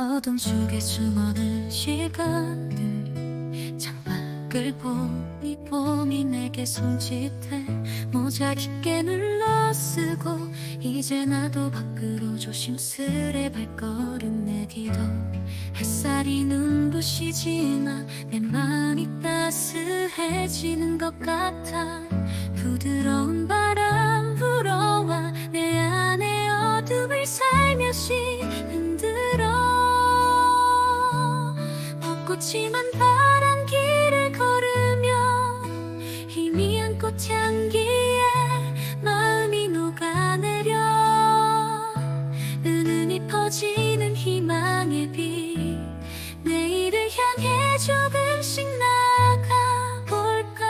어둠 속에 숨어든 시간들. 창밖을 보니 봄이 내게 손짓해 모자 깊게 눌러 쓰고 이제 나도 밖으로 조심스레 발걸음 내디도 햇살이 눈부시지만 내 마음이 따스해지는 것 같아 부드러운 바람 불어와 내 안에 어둠을 꽃이만 바람 길을 걸으며 희미한 꽃향기에 마음이 녹아내려. 은은히 퍼지는 희망의 빛. 내일을 향해 조금씩 나아가볼까?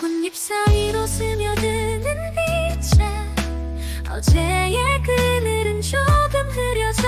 꽃잎 사이로 스며드는 빛에 어제의 그늘은 조금 흐려져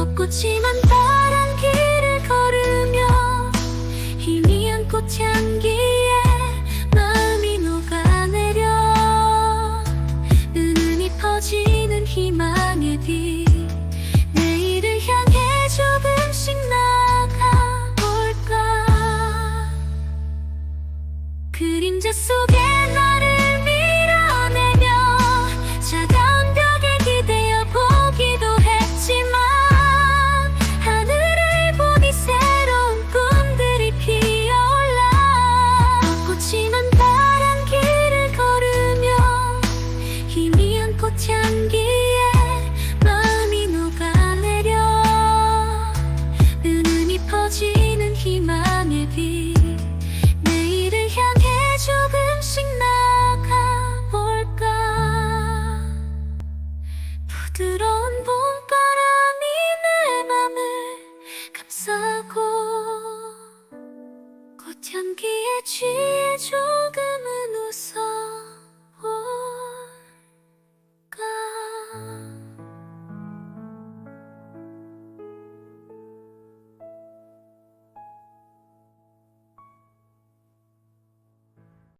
덥고지만 파란 길을 걸으며 희미한 꽃향기에 마음이 녹아내려 은은히 퍼지는 희망의 빛 내일을 향해 조금씩 나가볼까? 그림자 속에